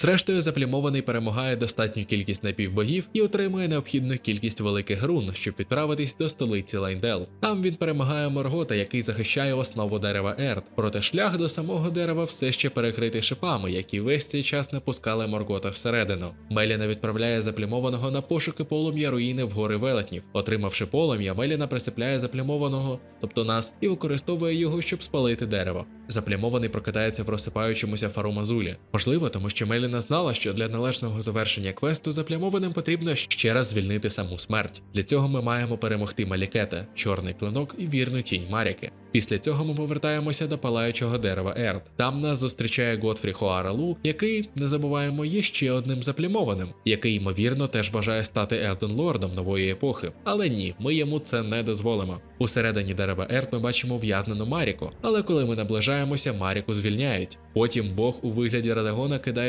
Зрештою, заплямований перемагає достатню кількість напівбогів і отримує необхідну кількість великих рун, щоб відправитись до столиці Лайндел. Там він перемагає Моргота, який захищає основу дерева Ерд. Проте шлях до самого дерева все ще перекритий шипами, які весь цей час не пускали Моргота всередину. Меліна відправляє заплямованого на пошуки полум'я руїни в гори велетнів. Отримавши полум'я, Меліна присипляє заплямованого, тобто нас, і використовує його, щоб спалити дерево. Заплямований прокидається в розсипаючомуся фарумазулі. Можливо, тому що Меліна знала, що для належного завершення квесту заплямованим потрібно ще раз звільнити саму смерть. Для цього ми маємо перемогти Малікета, чорний клинок і вірну тінь Маріки. Після цього ми повертаємося до палаючого дерева Ерд. Там нас зустрічає Готфрі Хоаралу, який, не забуваємо, є ще одним заплямованим, який ймовірно теж бажає стати Елден Лордом нової епохи. Але ні, ми йому це не дозволимо. Усередині дерева Ерт ми бачимо в'язнену Маріку, але коли ми наближаємося, Маріку звільняють. Потім Бог у вигляді Радагона кидається